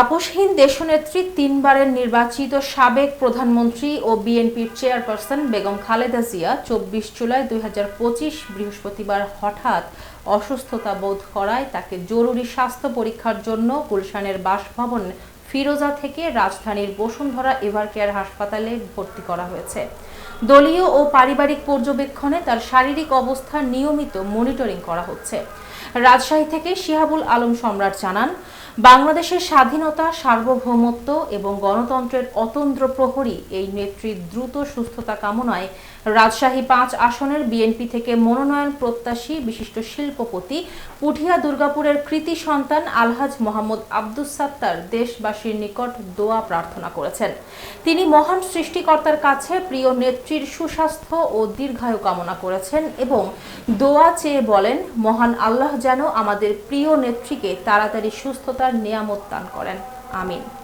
আপোষহীন দেশনেত্রী তিনবারের নির্বাচিত সাবেক প্রধানমন্ত্রী ও বিএনপির চেয়ারপারসন বেগম খালেদা জিয়া চব্বিশ জুলাই দুই হাজার পঁচিশ বৃহস্পতিবার হঠাৎ অসুস্থতা বোধ করায় তাকে জরুরি স্বাস্থ্য পরীক্ষার জন্য গুলশানের বাসভবন ফিরোজা থেকে রাজধানীর বসুন্ধরা এভারকেয়ার হাসপাতালে ভর্তি করা হয়েছে। দলীয় ও পারিবারিক পর্যবেক্ষণে তার শারীরিক অবস্থা নিয়মিত মনিটরিং করা হচ্ছে। রাজশাহী থেকে শিহাবুল আলম সম্রাট জানান, বাংলাদেশের স্বাধীনতা, সার্বভৌমত্ব এবং গণতন্ত্রের অতন্দ্র প্রহরী এই নেত্রীর দ্রুত সুস্থতা কামনায় রাজশাহী পাঁচ আসনের বিএনপি থেকে মনোনয়ন প্রত্যাশী বিশিষ্ট শিল্পপতি পুঠিয়া দুর্গাপুরের কৃতি সন্তান আলহাজ মোহাম্মদ আব্দুস সাত্তার দেশবাসীর নিকট দোয়া প্রার্থনা করেছেন। তিনি মহান সৃষ্টিকর্তার কাছে প্রিয় নেত্রীর সুস্বাস্থ্য ও দীর্ঘায়ু কামনা করেছেন এবং দোয়া চেয়ে বলেন, মহান আল্লাহ যেন আমাদের প্রিয় নেত্রীকে তাড়াতাড়ি সুস্থতার নিয়ামত দান করেন। আমিন।